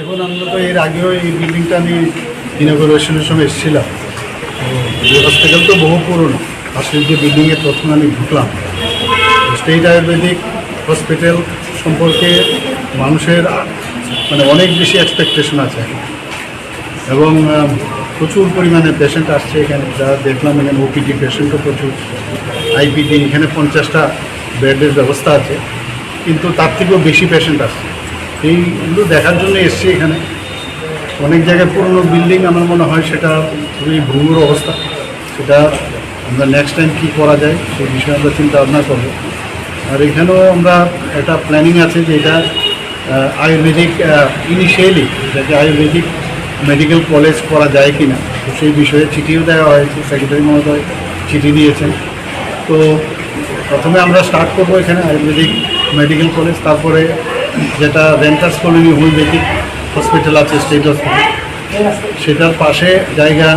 এখন আমরা তো এর আগেও এই বিল্ডিংটা আমি ইনগ্রেশনের সময় এসেছিলাম। তো হসপিটাল তো বহু পুরনো। আসলে যে বিল্ডিংয়ে প্রথম আমি ঢুকলাম স্টেট আয়ুর্বেদিক হসপিটাল সম্পর্কে মানুষের মানে অনেক বেশি এক্সপেকটেশন আছে। এবং প্রচুর পরিমাণে পেশেন্ট আসছে এখানে। যা দেখলাম এখানে ওপিডি পেশেন্টও প্রচুর। আইপিডি এখানে পঞ্চাশটা বেডের ব্যবস্থা আছে। কিন্তু তার থেকেও বেশি পেশেন্ট আসছে। এইগুলো দেখার জন্য এসছি এখানে। অনেক জায়গায় পুরনো বিল্ডিং আমার মনে হয় সেটা খুবই ভঙ্গুর অবস্থা। সেটা আমরা নেক্সট টাইম কী করা যায় সেই বিষয়ে আমরা চিন্তা ভাবনা করব। আর এখানেও আমরা একটা প্ল্যানিং আছে যে এটা আয়ুর্বেদিক ইনিশিয়ালি এটাকে আয়ুর্বেদিক মেডিকেল কলেজ করা যায় কি না তো সেই বিষয়ে চিঠিও দেওয়া হয়েছে সেক্রেটারি মহোদয় চিঠি দিয়েছেন। তো প্রথমে আমরা স্টার্ট করব এখানে আয়ুর্বেদিক মেডিকেল কলেজ তারপরে যেটা রেন্টার্স কলোনি হোমিওপ্যাথিক হসপিটাল আছে স্টেট হসপিটাল সেটার পাশে জায়গা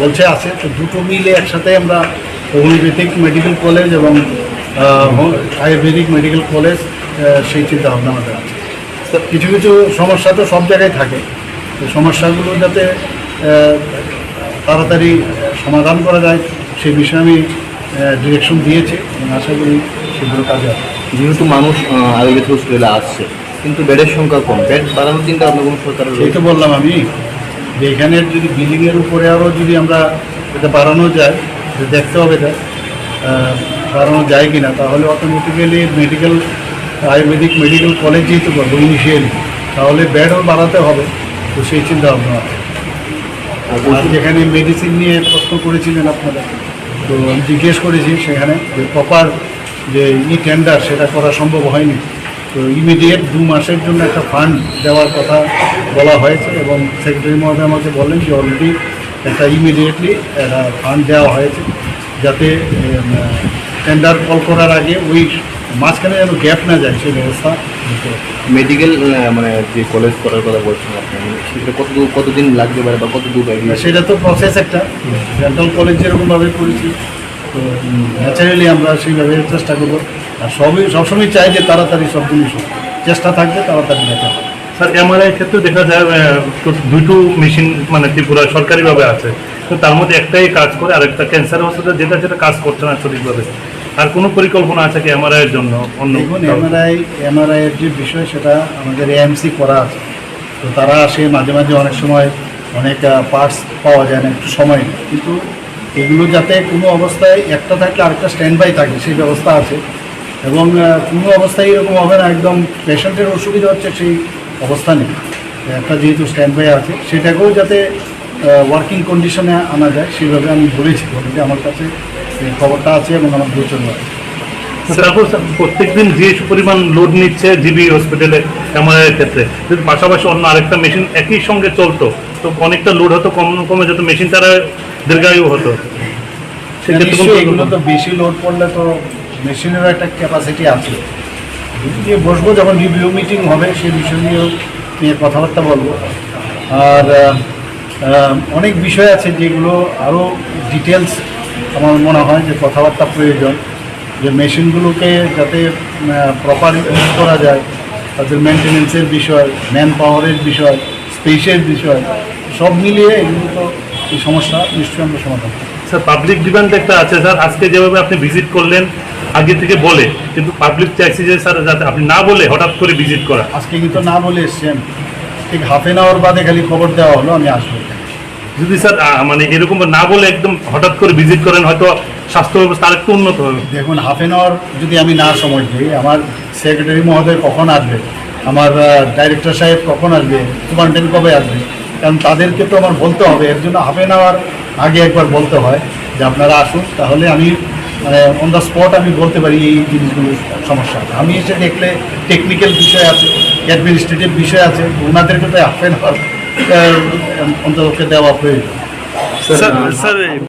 বলছে আছে, তো দুটো মিলে একসাথে আমরা হোমিওপ্যাথিক মেডিকেল কলেজ এবং আয়ুর্বেদিক মেডিকেল কলেজ সেই চিন্তা ভাবনা আমাদের আছে কিছু কিছু সমস্যা তো সব জায়গায় থাকে। সমস্যাগুলো যাতে তাড়াতাড়ি সমাধান করা যায় সেই বিষয়ে আমি ডিরেকশন দিয়েছি এবং আশা করি সেগুলো কাজে হবে যেহেতু মানুষ আয়ুর্বেদ হসপিটালে আসছে কিন্তু বেডের সংখ্যা কম। বেড বাড়ানোর চিন্তা আপনার কোনো সরকারের সেই তো বললাম আমি যে এখানের যদি বিল্ডিংয়ের উপরে আরও যদি আমরা এটা বাড়ানো যায় যে দেখতে হবে এটা বাড়ানো যায় কি না তাহলে automatically medical ayurvedic medical college যেহেতু করব ইনিশিয়ালি তাহলে বেডও বাড়াতে হবে তো সেই চিন্তা ভাবনা আছে। আর যেখানে মেডিসিন নিয়ে প্রশ্ন করেছিলেন আপনারা তো আমি জিজ্ঞেস করেছি সেখানে যে প্রপার যে ই টেন্ডার সেটা করা সম্ভব হয়নি। তো ইমিডিয়েট দু মাসের জন্য একটা ফান্ড দেওয়ার কথা বলা হয়েছে এবং সেক্রেটারি মহোদয় আমাকে বললেন যে অলরেডি একটা ইমিডিয়েটলি একটা ফান্ড দেওয়া হয়েছে যাতে টেন্ডার কল করার আগে ওই মাঝখানে যেন গ্যাপ না যায় সেই ব্যবস্থা। মেডিকেল মানে যে কলেজ করার কথা বলছেন আপনি সেটা কত কতদিন লাগতে পারে বা কত দূর সেটা তো প্রসেস একটা। ডেন্টাল কলেজ যেরকমভাবে করেছি তো ন্যাচারালি আমরা সেইভাবে চেষ্টা করব। আর সবই সবসময় চাই যে তাড়াতাড়ি সব জিনিস চেষ্টা থাকবে তাড়াতাড়ি দেখা হবে। স্যার এমআরআই ক্ষেত্রে দেখা যায় দুটো মেশিন মানে ত্রিপুরা সরকারিভাবে আছে। তো তার মধ্যে একটাই কাজ করে আর একটা ক্যান্সার হসপিটাল যেটা যেটা কাজ করছে না সঠিকভাবে। আর কোনো পরিকল্পনা আছে কি এমআরআই এর জন্য? অন্য? এমআরআই এমআরআই এর যে বিষয় সেটা আমাদের এএমসি করা আছে। তো তারা আসে মাঝে মাঝে অনেক সময় অনেক পার্টস পাওয়া যায় না একটু সময় কিন্তু এগুলো যাতে কোনো অবস্থায় একটা থাকলে আরেকটা স্ট্যান্ড বাই থাকে সেই ব্যবস্থা আছে। এবং কোনো অবস্থায় এরকম হবে না একদম পেশেন্টের অসুবিধা হচ্ছে সেই অবস্থা নেই। একটা যেহেতু স্ট্যান্ড বাই আছে সেটাকেও যাতে ওয়ার্কিং কন্ডিশনে আনা যায় সেইভাবে আমি বলেছি। বলে যে আমার কাছে খবরটা আছে এবং আমার গোচর আছে। তারপর স্যার, প্রত্যেকদিন যে পরিমাণ লোড নিচ্ছে জিবি হসপিটালে এমআরআই ক্ষেত্রে পাশাপাশি অন্য আরেকটা মেশিন একই সঙ্গে চলতো তো অনেকটা লোড হতো কম কমে যেত মেশিন তারা দীর্ঘায়ু হতো। সেক্ষেত্রে তো বেশি লোড পড়লে তো মেশিনেরও একটা ক্যাপাসিটি আছে। দিয়ে বসবো যখন রিভিউ মিটিং হবে সেই বিষয় নিয়েও নিয়ে কথাবার্তা বলব। আর অনেক বিষয় আছে যেগুলো আরও ডিটেলস আমার মনে হয় যে কথাবার্তা প্রয়োজন। যে মেশিনগুলোকে যাতে প্রপার ইউজ করা যায় তাদের মেনটেনেন্সের বিষয় ম্যান পাওয়ারের বিষয় স্পেসের বিষয় সব মিলিয়ে এগুলো তো এই সমস্যা নিশ্চয়ই আমরা সমাধান করব। স্যার পাবলিক ডিমান্ড একটা আছে স্যার। আজকে যেভাবে আপনি ভিজিট করলেন আগে থেকে বলে কিন্তু পাবলিক চাইছে যে স্যার যাতে আপনি না বলে হঠাৎ করে ভিজিট করা। আজকে কিন্তু না বলে এসছেন ঠিক হাফ এন আওয়ার বাদে খালি খবর দেওয়া হলো আমি আসব। যদি স্যার মানে এরকম না বলে একদম হঠাৎ করে ভিজিট করেন হয়তো স্বাস্থ্য ব্যবস্থা আরেকটু উন্নত হবে। দেখুন হাফ এন আওয়ার যদি আমি না সময় দিই আমার সেক্রেটারি মহোদয় কখন আসবে? আমার ডাইরেক্টর সাহেব কখন আসবে? সুপারিনটেন্ডেন্ট কবে আসবে? কারণ তাদেরকে তো আমার বলতে হবে। এর জন্য হাফ এন আওয়ার আগে একবার বলতে হয় যে আপনারা আসুন। তাহলে আমি মানে অন দ্য স্পট আমি বলতে পারি এই জিনিসগুলো সমস্যা। আমি এসে দেখলে টেকনিক্যাল বিষয় আছে অ্যাডমিনিস্ট্রেটিভ বিষয় আছে ওনাদেরকে তো হাফ এন আওয়ার অন্তত দেওয়া প্রয়োজন। Sir sir